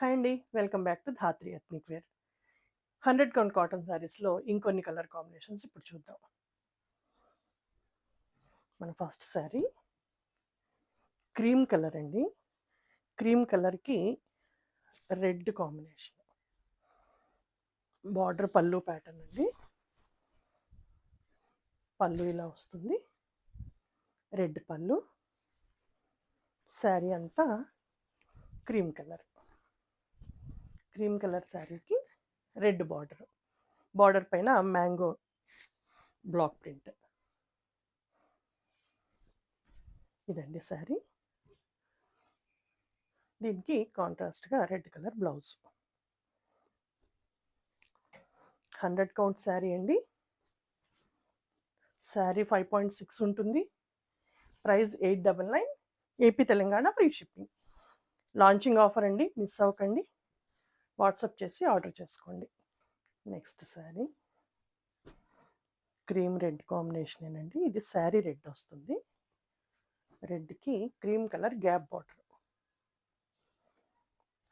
Hi అండి. Welcome back to Dhatri ethnic wear. Hundred count cotton శారీస్లో ఇంకొన్ని colour combinations ఇప్పుడు చూద్దాం. మన ఫస్ట్ శారీ క్రీమ్ కలర్ అండి. క్రీమ్ కలర్కి రెడ్ కాంబినేషన్. బార్డర్ పళ్ళు ప్యాటర్న్ అండి. పళ్ళు ఇలా వస్తుంది. రెడ్ పళ్ళు. శారీ అంతా క్రీమ్ కలర్. క్రీమ్ కలర్ శారీకి రెడ్ బార్డర్. బార్డర్ పైన మ్యాంగో బ్లాక్ ప్రింట్. ఇదండి శారీ. దీనికి కాంట్రాస్ట్గా red colour blouse. Hundred count sari అండి. శారీ ఫైవ్ పాయింట్ సిక్స్ ఉంటుంది. Price eight double nine AP Telangana free shipping. Launching offer అండి మిస్ అవ్వకండి. వాట్సప్ చేసి ఆర్డర్ చేసుకోండి. Next sari. Cream red combination అండి. ఇది శారీ రెడ్ వస్తుంది. రెడ్కి cream colour gap border.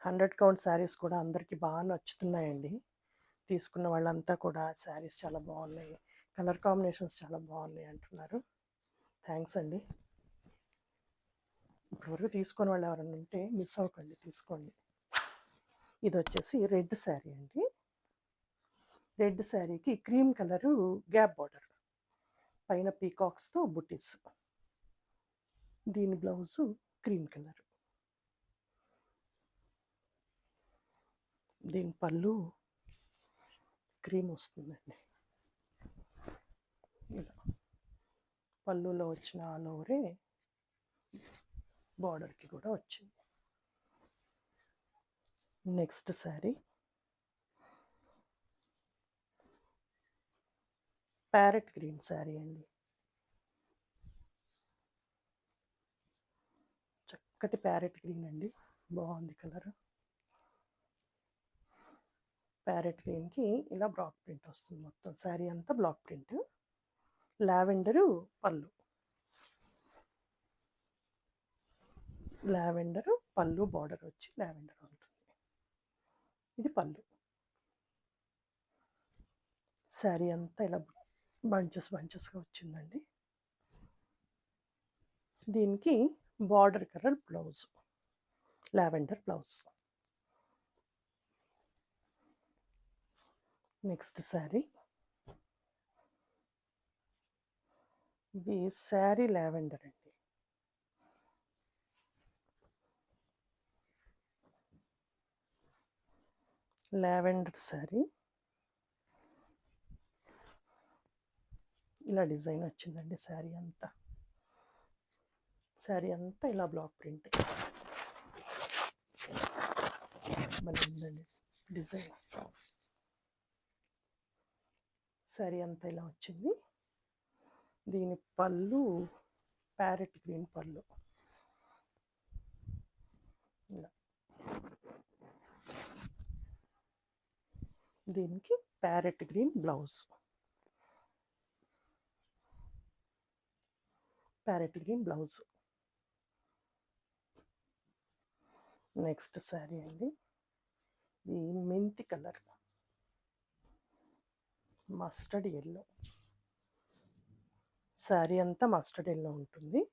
Hundred count saris కూడా అందరికీ బాగా నచ్చుతున్నాయండి. తీసుకున్న వాళ్ళంతా కూడా శారీస్ చాలా బాగున్నాయి. కలర్ కాంబినేషన్స్ చాలా బాగున్నాయి అంటున్నారు. థ్యాంక్స్ అండి. ఇప్పటివరకు తీసుకున్న వాళ్ళు ఎవరైనా ఉంటే మిస్ అవ్వకండి. తీసుకోండి. ఇది వచ్చేసి రెడ్ శారీ అండి. రెడ్ శారీకి క్రీమ్ కలరు గ్యాప్ బార్డర్. పైన పీకాక్స్తో బుటీస్. దీని బ్లౌజు క్రీమ్ కలర్. దీని పళ్ళు క్రీమ్ వస్తుందండి. ఇలా. పళ్ళులో వచ్చిన ఆల్ ఓవరే బార్డర్కి కూడా వచ్చింది. Next sari parrot green sari అండి. చక్కటి ప్యారెట్ గ్రీన్ అండి. బాగుంది కలర్. ప్యారెట్ గ్రీన్కి ఇలా బ్లాక్ ప్రింట్ వస్తుంది మొత్తం. శారీ అంతా బ్లాక్ ప్రింట్. లావెండరు పళ్ళు. లావెండర్ పళ్ళు బార్డర్ వచ్చి లావెండర్ ఉంటుంది. ఇది పళ్ళు. శారీ అంతా ఇలా బంచెస్ బంచెస్గా వచ్చిందండి. దీనికి border colour blouse lavender blouse. Next sari. ఇది శారీ లావెండర్ అండి. లావెండర్ శారీ ఇలా డిజైన్ వచ్చిందండి శారీ అంతా. శారీ అంతా ఇలా బ్లాక్ ప్రింట్. మళ్ళీ ఉందండి డిజైన్. శారీ అంతా ఇలా వచ్చింది. దీని పళ్ళు ప్యారెట్ గ్రీన్ పళ్ళు. ఇలా. దీనికి parrot green blouse. Parrot green blouse. Next sari అండి. ఇది మెంతి కలర్. Mustard yellow. శారీ అంతా మస్టర్డ్ ఎల్లో ఉంటుంది.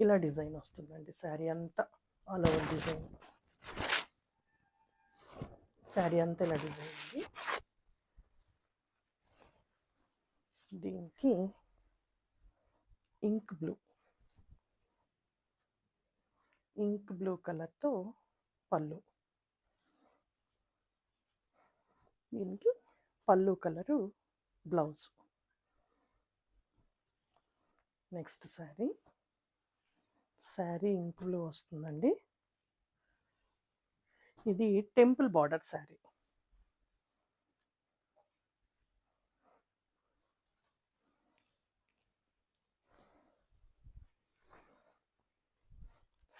ఇలా డిజైన్ వస్తుందండి. శారీ అంతా ఆల్ ఓవర్ డిజైన్. శారీ అంతా ఇలా డిజైన్ ఉంది. దీనికి ఇంక్ బ్లూ. ఇంక్ బ్లూ కలర్తో పళ్ళు. దీనికి పళ్ళు colour blouse. Next sari. Sari ink వస్తుందండి. ఇది temple border sari.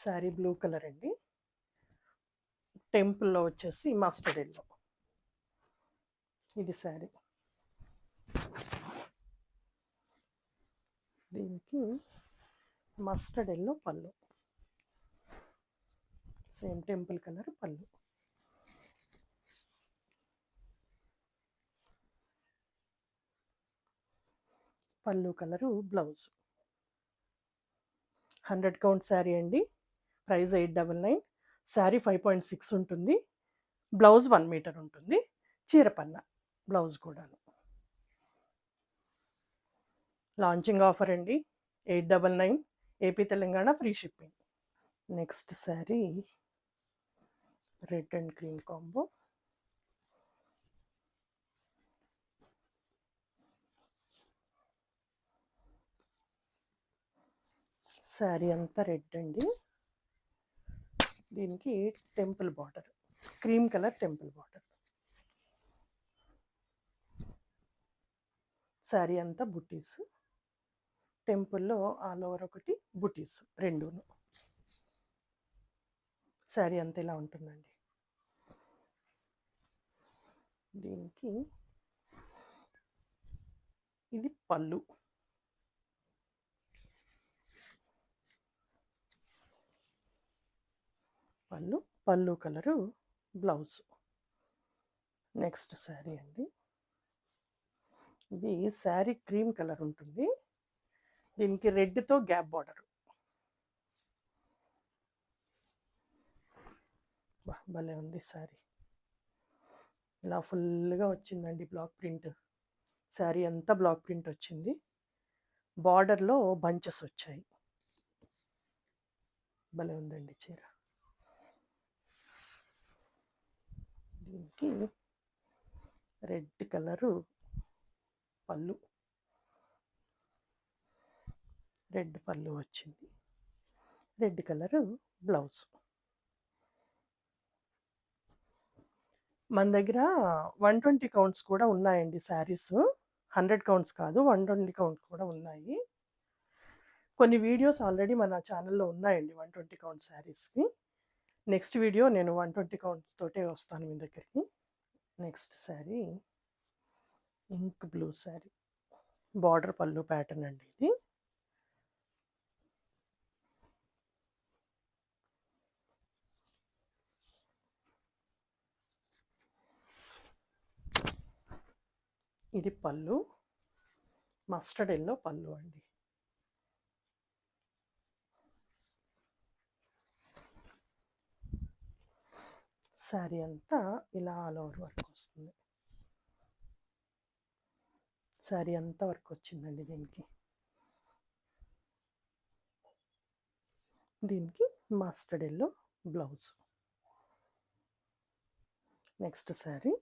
Sari blue colour అండి. టెంపుల్లో వచ్చేసి మస్టర్డ్ ఎల్లో. ఇది శారీ. దీనికి మస్టర్డ్ ఎల్లో పళ్ళు. సేమ్ టెంపుల్ కలర్ పళ్ళు. పళ్ళు colour blouse. Hundred count sari అండి. Price eight double nine. Sari five point six ఉంటుంది. బ్లౌజ్ వన్ మీటర్ ఉంటుంది. చీరపన్న బ్లౌజ్ కూడాను. లాంచింగ్ ఆఫర్ అండి. Eight double nine. AP Telangana free shipping. Next sari red and green combo. Sari అంతా red అండి. దీనికి temple border cream colour temple border. Sari అంతా బుట్టీస్ టెంపుల్లో ఆల్ ఓవర్ ఒకటి బుటీస్ రెండును. శారీ అంతా ఇలా ఉంటుందండి. దీనికి ఇది పళ్ళు. పళ్ళు పళ్ళు కలరు బ్లౌజ్. నెక్స్ట్ శారీ అండి. ఇది శారీ క్రీమ్ కలర్ ఉంటుంది. దీనికి రెడ్తో గ్యాప్ బార్డర్ భలే ఉంది శారీ ఇలా ఫుల్గా వచ్చిందండి బ్లాక్ ప్రింట్ శారీ అంతా బ్లాక్ ప్రింట్ వచ్చింది. బార్డర్లో బంచెస్ వచ్చాయి. భలే ఉందండి చీర. దీనికి రెడ్ కలరు పళ్ళు. రెడ్ పళ్ళు వచ్చింది. Red colour blouse. మన దగ్గర వన్ ట్వంటీ కౌంట్స్ కూడా ఉన్నాయండి శారీస్. హండ్రెడ్ కౌంట్స్ కాదు వన్ ట్వంటీ కౌంట్స్ కూడా ఉన్నాయి. కొన్ని వీడియోస్ ఆల్రెడీ మన ఛానల్లో ఉన్నాయండి వన్ ట్వంటీ కౌంట్ శారీస్కి. నెక్స్ట్ వీడియో నేను వన్ ట్వంటీ కౌంట్స్ తోటే వస్తాను మీ దగ్గరికి. Next sari ink blue sari. Border పళ్ళు ప్యాటర్న్ అండి ఇది. ఇది పళ్ళు. మస్టర్డ్ ఎల్లో పళ్ళు అండి. శారీ అంతా ఇలా ఆల్ ఓవర్ వర్క్ వస్తుంది. శారీ అంతా వర్క్ వచ్చిందండి దీనికి. దీనికి mustard yellow blouse. Next sari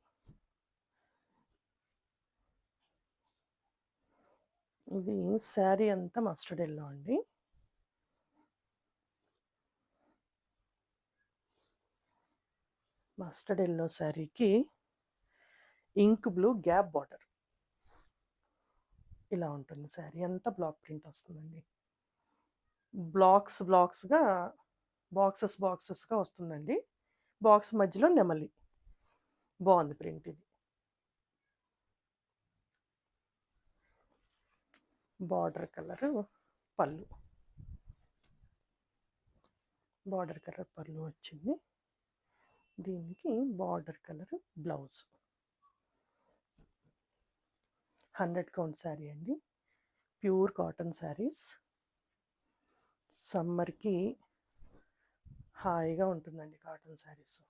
ఇది శారీ అంతా మస్టర్డ్ ఎల్లో అండి? మస్టర్డ్ ఎల్లో శారీకి ఇంక్ బ్లూ గ్యాప్ బార్డర్. ఇలా ఉంటుంది శారీ. అంతా బ్లాక్ ప్రింట్ వస్తుందండి. బ్లాక్స్ బ్లాక్స్గా బాక్సెస్ బాక్సెస్గా వస్తుందండి. బాక్స్ మధ్యలో నెమలి. బాగుంది ప్రింట్ ఇది. బార్డర్ కలర్ పళ్ళు. బార్డర్ కలర్ పళ్ళు వచ్చింది. దీనికి border colour blouse. Hundred count sari అండి. Pure cotton saris. సమ్మర్కి హాయిగా ఉంటుందండి కాటన్ శారీస్.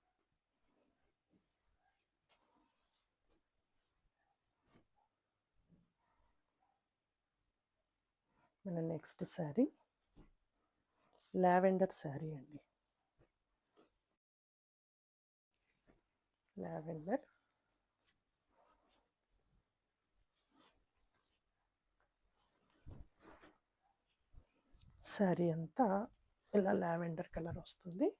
మన నెక్స్ట్ శారీ లావెండర్ శారీ అండి. లావెండర్ శారీ అంతా ఇలా లావెండర్ కలర్ వస్తుంది.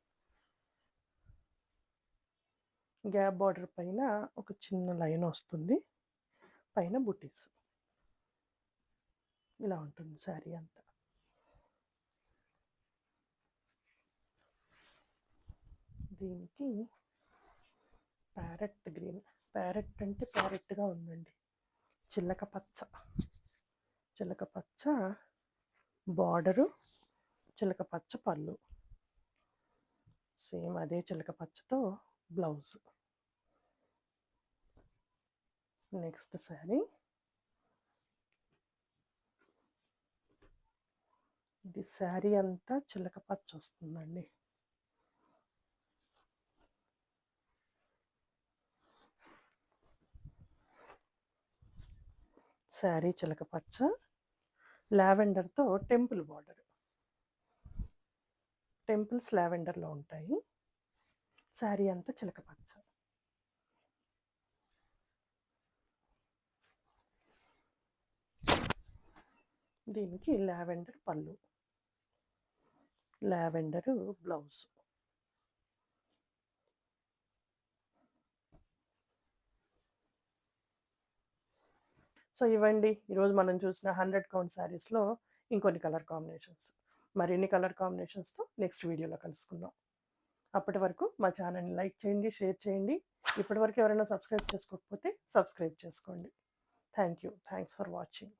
గ్యాప్ బార్డర్ పైన ఒక చిన్న లైన్ వస్తుంది. పైన బుటీస్. ఇలా ఉంటుంది శారీ అంతా. దీనికి ప్యారెట్ గ్రీన్ ప్యారెట్ అంటే ప్యారెట్గా ఉందండి. చిల్లక పచ్చ చిలక పచ్చ బార్డరు చిలక పచ్చ పళ్ళు. సేమ్ అదే చిలక పచ్చతో బ్లౌజ్. నెక్స్ట్ శారీ ఇది శారీ అంతా చిలక పచ్చ వస్తుందండి. శారీ చిలక పచ్చ లావెండర్తో టెంపుల్ బార్డర్. టెంపుల్స్ లావెండర్లో ఉంటాయి. శారీ అంతా చిలక పచ్చ. దీనికి లావెండర్ పళ్ళు. Lavender blouse. సో ఇవ్వండి. ఈరోజు మనం చూసిన హండ్రెడ్ కౌంట్ శారీస్లో ఇంకొన్ని కలర్ కాంబినేషన్స్. మరిన్ని కలర్ కాంబినేషన్స్తో నెక్స్ట్ వీడియోలో కలుసుకుందాం. అప్పటి వరకు మా ఛానల్ని లైక్ చేయండి షేర్ చేయండి. ఇప్పటి వరకు ఎవరైనా సబ్స్క్రైబ్ చేసుకోకపోతే సబ్స్క్రైబ్ చేసుకోండి. Thank you thanks for watching.